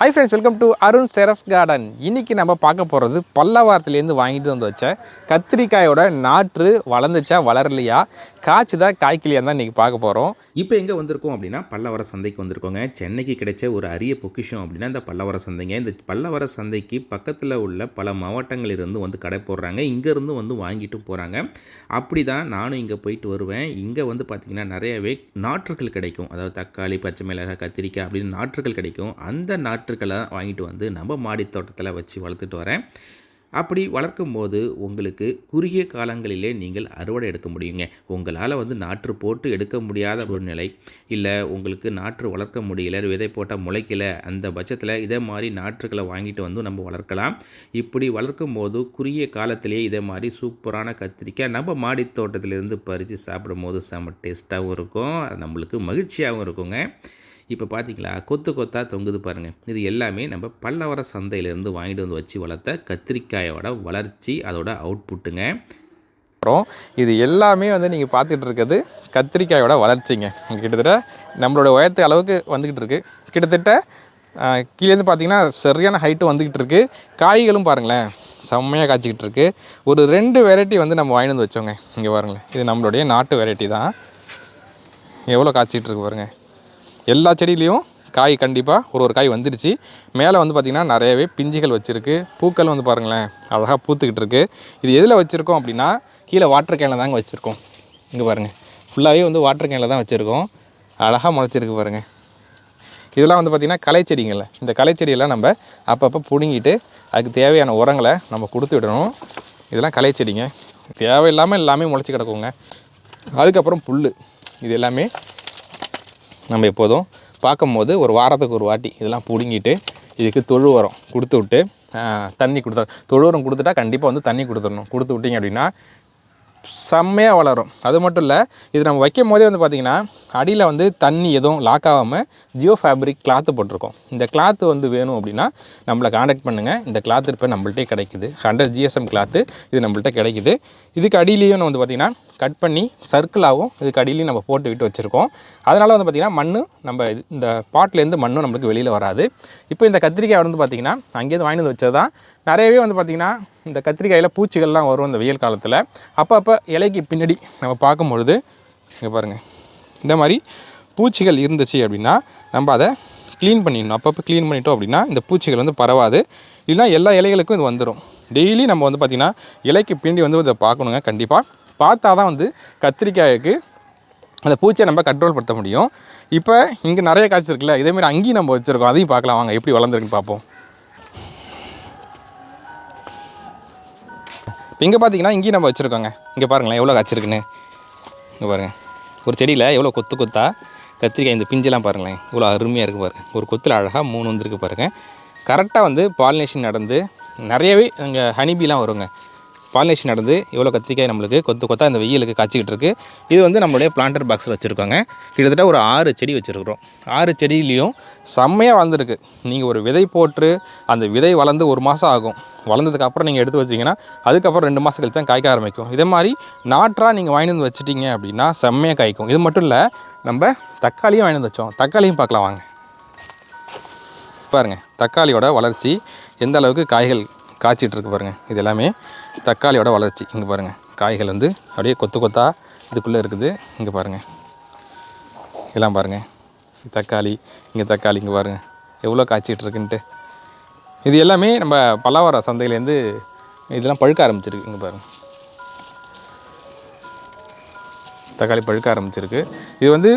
Hi friends welcome to Arun terrace garden இன்னைக்கு நம்ம பார்க்க போகிறது பல்லவாரத்துலேருந்து வாங்கிட்டு வந்து வச்ச கத்திரிக்காயோட நாற்று வளர்ந்துச்சா வளரலையா? காய்ச்சுதா காய்க்கலையா தான் இன்றைக்கி பார்க்க போகிறோம் இப்போ எங்கே வந்திருக்கோம் அப்படின்னா பல்லவர சந்தைக்கு வந்திருக்கோங்க. சென்னைக்கு கிடைச்ச ஒரு அரிய பொக்கிஷம் அப்படின்னா இந்த பல்லவர சந்தைங்க. இந்த பல்லவர சந்தைக்கு பக்கத்தில் உள்ள பல மாவட்டங்களிலிருந்து வந்து கடை போடுறாங்க. இங்கேருந்து வந்து வாங்கிட்டு போகிறாங்க அப்படி தான் நானும் இங்கே போயிட்டு வருவேன். இங்கே வந்து பார்த்திங்கன்னா நிறையவே நாற்றுகள் கிடைக்கும். அதாவது தக்காளி பச்சை மிளகாய் கத்திரிக்காய் அப்படின்னு நாற்றுகள் கிடைக்கும். அந்த நாற்று நாற்றுக்களை வாங்கிட்டு வந்து நம்ம மாடி தோட்டத்தில் வச்சு வளர்த்துட்டு வரேன். அப்படி வளர்க்கும் போது உங்களுக்கு குறுகிய காலங்களிலே நீங்கள் அறுவடை எடுக்க முடியுங்க. உங்களால் வந்து நாற்று போட்டு எடுக்க முடியாத ஒரு நிலை இல்லை உங்களுக்கு நாற்று வளர்க்க முடியல விதை போட்டால் முளைக்கல அந்த பட்சத்தில் இதே மாதிரி நாற்றுகளை வாங்கிட்டு வந்து நம்ம வளர்க்கலாம். இப்படி வளர்க்கும் போது குறுகிய காலத்திலேயே இதே மாதிரி சூப்பரான கத்திரிக்காய் நம்ம மாடி தோட்டத்திலிருந்து பறித்து சாப்பிடும் போது செம்ம டேஸ்ட்டாகவும் இருக்கும். அது நம்மளுக்கு மகிழ்ச்சியாகவும் இருக்குங்க. இப்போ பார்த்திங்களா? கொத்து கொத்தாக தொங்குது பாருங்கள் இது எல்லாமே நம்ம பல்லவர சந்தையிலேருந்து வாங்கிட்டு வந்து வச்சு வளர்த்த கத்திரிக்காயோட வளர்ச்சி அதோட அவுட்புட்டுங்க அப்புறம் இது எல்லாமே வந்து நீங்கள் பார்த்துட்டு இருக்கிறது கத்திரிக்காயோட வளர்ச்சிங்க. கிட்டத்தட்ட நம்மளோட உயரத்து அளவுக்கு வந்துக்கிட்டு இருக்குது கிட்டத்தட்ட கீழேருந்து பார்த்தீங்கன்னா சரியான ஹைட்டு வந்துக்கிட்டு இருக்குது காய்களும் பாருங்களேன் செம்மையாக காய்ச்சிக்கிட்டு இருக்கு. ஒரு ரெண்டு வெரைட்டி வந்து நம்ம வாங்கிட்டு வந்து வச்சோங்க. இங்கே பாருங்களேன் இது நம்மளுடைய நாட்டு வெரைட்டி தான். எவ்வளோ காய்ச்சிக்கிட்டு இருக்கு பாருங்கள் எல்லா செடியிலையும் காய் கண்டிப்பாக ஒரு ஒரு காய் வந்துடுச்சு மேலே வந்து பார்த்திங்கன்னா நிறையவே பிஞ்சுகள் வச்சுருக்கு. பூக்கள் வந்து பாருங்களேன் அழகாக பூத்துக்கிட்டு இருக்குது இது எதில் வச்சுருக்கோம் அப்படின்னா கீழே வாட்டர் கேனில் தாங்க வச்சுருக்கோம். இங்கே பாருங்கள் ஃபுல்லாகவே வந்து வாட்டர் கேனில் தான் வச்சுருக்கோம். அழகாக முளைச்சிருக்கு பாருங்கள் இதெல்லாம் வந்து பார்த்திங்கன்னா களை செடிங்கள்ல. இந்த களை செடியெல்லாம் நம்ம அப்பப்போ பிடுங்கிட்டு அதுக்கு தேவையான உரங்களை நம்ம கொடுத்து விடணும். இதெல்லாம் களை செடிங்க. தேவையில்லாமல் எல்லாமே முளைச்சி கிடக்குங்க. அதுக்கப்புறம் புல் இது எல்லாமே நம்ம எப்போதும் பார்க்கும்போது ஒரு வாரத்துக்கு ஒரு வாட்டி இதெல்லாம் பிடுங்கிட்டு இதுக்கு தொழு உரம் கொடுத்து விட்டு தண்ணி கொடுத்தா தொழு உரம் கொடுத்துட்டா கண்டிப்பாக வந்து தண்ணி கொடுத்துடணும். கொடுத்து விட்டீங்க அப்படின்னா செம்மையாக வளரும். அது மட்டும் இல்லை இது நம்ம வைக்கும் போதே வந்து பார்த்திங்கன்னா அடியில் வந்து தண்ணி எதுவும் லாக் ஆகாமல் ஜியோ ஃபேப்ரிக் கிளாத்து போட்டிருக்கோம். இந்த கிளாத்து வந்து வேணும் அப்படின்னா நம்மளை காண்டாக்ட் பண்ணுங்கள் இந்த கிளாத்து இப்போ நம்மள்ட்டே கிடைக்குது. ஹண்ட்ரட் ஜிஎஸ்எம் கிளாத்து இது நம்மள்ட்ட கிடைக்குது. இதுக்கு அடியிலையும் வந்து பார்த்திங்கன்னா கட் பண்ணி சர்க்கிளாகவும் இதுக்கு அடியிலையும் நம்ம போட்டு விட்டு வச்சுருக்கோம். அதனால் வந்து பார்த்திங்கன்னா மண் நம்ம இது- இந்த பாட்டிலேருந்து மண்ணும் நம்மளுக்கு வெளியில் வராது. இப்போ இந்த கத்திரிக்காய் வந்து பார்த்திங்கன்னா அங்கேருந்து வாங்கிட்டு வந்து வச்சது தான் நிறையவே வந்து பார்த்திங்கன்னா இந்த கத்திரிக்காயில் பூச்சிகள்லாம் வரும் இந்த வெயில் காலத்தில். அப்பப்போ இலைக்கு பின்னாடி நம்ம பார்க்கும்பொழுது இங்கே பாருங்கள் இந்த மாதிரி பூச்சிகள் இருந்துச்சு அப்படின்னா நம்ம அதை க்ளீன் பண்ணிடணும். அப்பப்போ க்ளீன் பண்ணிட்டோம் அப்படின்னா இந்த பூச்சிகள் வந்து பரவாது. இல்லைன்னா எல்லா இலைகளுக்கும் இது வந்துடும் டெய்லி நம்ம வந்து பார்த்திங்கன்னா இலைக்கு பின்னாடி வந்து இதை பார்க்கணுங்க. கண்டிப்பாக பார்த்தா தான் வந்து கத்திரிக்காய்க்கு அந்த பூச்சியை நம்ம கண்ட்ரோல் படுத்த முடியும். இப்போ இங்கே நிறைய காய்ச்சி இருக்குல்ல இதேமாரி அங்கேயும் நம்ம வச்சுருக்கோம். அதையும் பார்க்கலாம் வாங்க எப்படி வளர்ந்துருக்குன்னு பார்ப்போம். இப்போ இங்கே பார்த்தீங்கன்னா இங்கேயும் நம்ம வச்சுருக்கோங்க. இங்கே பாருங்களேன் எவ்வளோ காய்ச்சிருக்குன்னு இங்கே பாருங்கள் ஒரு செடியில் எவ்வளோ கொத்து கொத்தா கத்திரிக்காய் இந்த பிஞ்செல்லாம் பாருங்களேன் இவ்வளோ அருமையாக இருக்குது பாருங்கள் ஒரு கொத்தில் அழகாக மூணு வந்திருக்கு பாருங்கள் கரெக்டாக வந்து பாலினேஷன் நடந்து நிறையவே இங்கே ஹனிபிலாம் வருங்க. பாலினேஷன் நடந்து இவ்வளோ கத்திரிக்காய் நம்மளுக்கு கொத்து கொத்தா இந்த வெயிலுக்கு காய்ச்சிக்கிட்டு இருக்குது இது வந்து நம்மளுடைய பிளான்டர் பாக்ஸில் வச்சுருக்கோங்க. கிட்டத்தட்ட ஒரு ஆறு செடி வச்சுருக்குறோம். ஆறு செடியிலையும் செம்மையாக வளர்ந்துருக்கு. நீங்கள் ஒரு விதை போட்டு அந்த விதை வளர்ந்து ஒரு மாதம் ஆகும். வளர்ந்ததுக்கப்புறம் நீங்கள் எடுத்து வச்சிங்கன்னா அதுக்கப்புறம் ரெண்டு மாதம் கழிச்சு தான் காய்க்க ஆரம்பிக்கும். இதே மாதிரி நாற்றாக நீங்கள் வாங்கிட்டு வந்து வச்சிட்டிங்க அப்படின்னா செம்மையாக காய்க்கும். இது மட்டும் இல்லை நம்ம தக்காளியும் வாங்கிட்டு வந்து வச்சோம். தக்காளியும் பார்க்கலாம் வாங்க. பாருங்கள் தக்காளியோட வளர்ச்சி எந்த அளவுக்கு காய்கள் காய்ச்சிட்ருக்கு பாருங்கள் இது எல்லாமே தக்காளியோட வளர்ச்சி. இங்கே பாருங்கள் காய்கள் வந்து அப்படியே கொத்து கொத்தாக இதுக்குள்ளே இருக்குது. இங்கே பாருங்கள் இதெல்லாம் பாருங்கள் தக்காளி இங்கே தக்காளி இங்கே பாருங்கள் எவ்வளோ காய்ச்சிட்ருக்குன்ட்டு. இது எல்லாமே நம்ம பல்லாவர சந்தையிலேருந்து இதெல்லாம் பழுக்க ஆரம்பிச்சிருக்கு. இங்கே பாருங்கள் தக்காளி பழுக்க ஆரம்பிச்சிருக்கு. இது வந்து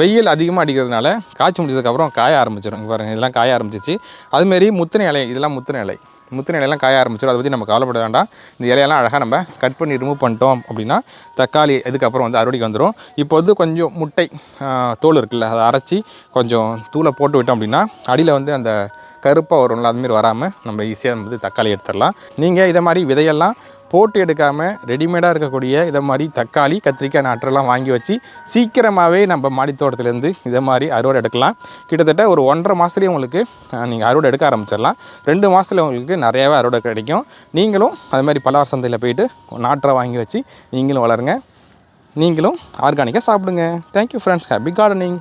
வெயில் அதிகமாக அடிக்கிறதுனால காய்ச்சி முடிச்சதுக்கப்புறம் காய ஆரம்பிச்சிடும் இங்கே பாருங்கள் இதெல்லாம் காய ஆரம்பிச்சிச்சு. அதுமாரி முத்தின இலை இதெல்லாம் முத்தின இலை. முத்தின இலையெல்லாம் காய ஆரம்பிச்சிடும் அதை பற்றி நம்ம கவலைப்பட வேண்டாம். இந்த இலையெல்லாம் அழகாக நம்ம கட் பண்ணி ரிமூவ் பண்ணிட்டோம் அப்படின்னா தக்காளி இதுக்கப்புறம் வந்து அறுவடைக்கு வந்துடும் இப்போ வந்து கொஞ்சம் முட்டை தோல் இருக்குல்ல அதை அரைச்சி கொஞ்சம் தூளை போட்டு விட்டோம் அப்படின்னா அடியில் வந்து அந்த கருப்பாக வரும்ல அதுமாரி வராமல் நம்ம ஈஸியாக வந்து தக்காளி எடுத்துடலாம். நீங்கள் இதை மாதிரி விதையெல்லாம் போட்டு எடுக்காமல் ரெடிமேடாக இருக்கக்கூடிய இதை மாதிரி தக்காளி கத்திரிக்காய் நாற்றெல்லாம் வாங்கி வச்சு சீக்கிரமாகவே நம்ம மாடித்தோட்டத்துலேருந்து இதை மாதிரி அறுவடை எடுக்கலாம். கிட்டத்தட்ட ஒரு ஒன்றரை மாதத்துலேயே உங்களுக்கு நீங்கள் அறுவடை எடுக்க ஆரம்பிச்சிடலாம். ரெண்டு மாதத்துல உங்களுக்கு நிறையாவே அறுவடை கிடைக்கும். நீங்களும் அது மாதிரி பலவார சந்தையில் போயிட்டு நாற்றை வாங்கி வச்சு நீங்களும் வளருங்க. நீங்களும் ஆர்கானிக்காக சாப்பிடுங்க. Thank you friends happy gardening